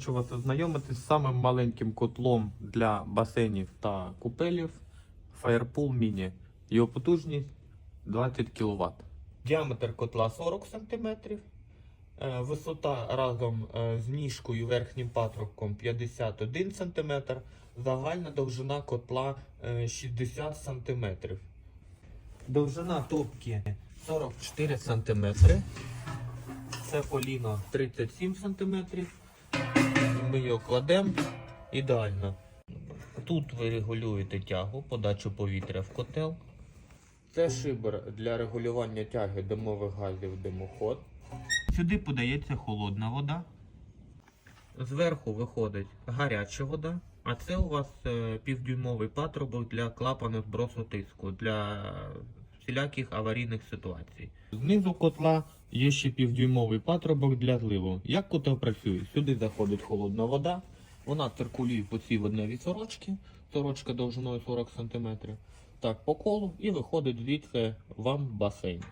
хочу вас ознайомити з самим маленьким котлом для басейнів та купелів Firepool Mini. Його потужність 20 кВт. Діаметр котла 40 см. Е, Висота разом е, з ніжкою верхнім патрубком 51 см. Загальна довжина котла е, 60 см. Довжина топки 44 см. Це коліно 37 см. Ми його кладемо ідеально. Тут ви регулюєте тягу, подачу повітря в котел. Це шибер для регулювання тяги димових газів димоход. Сюди подається холодна вода. Зверху виходить гаряча вода, а це у вас е, півдюймовий патрубок для клапану збросу тиску для всіляких аварійних ситуацій. Знизу котла є ще півдюймовий патрубок для зливу. Як котел працює? Сюди заходить холодна вода, вона циркулює по цій водневій сорочці, сорочка довжиною 40 см, так по колу і виходить звідси вам басейн.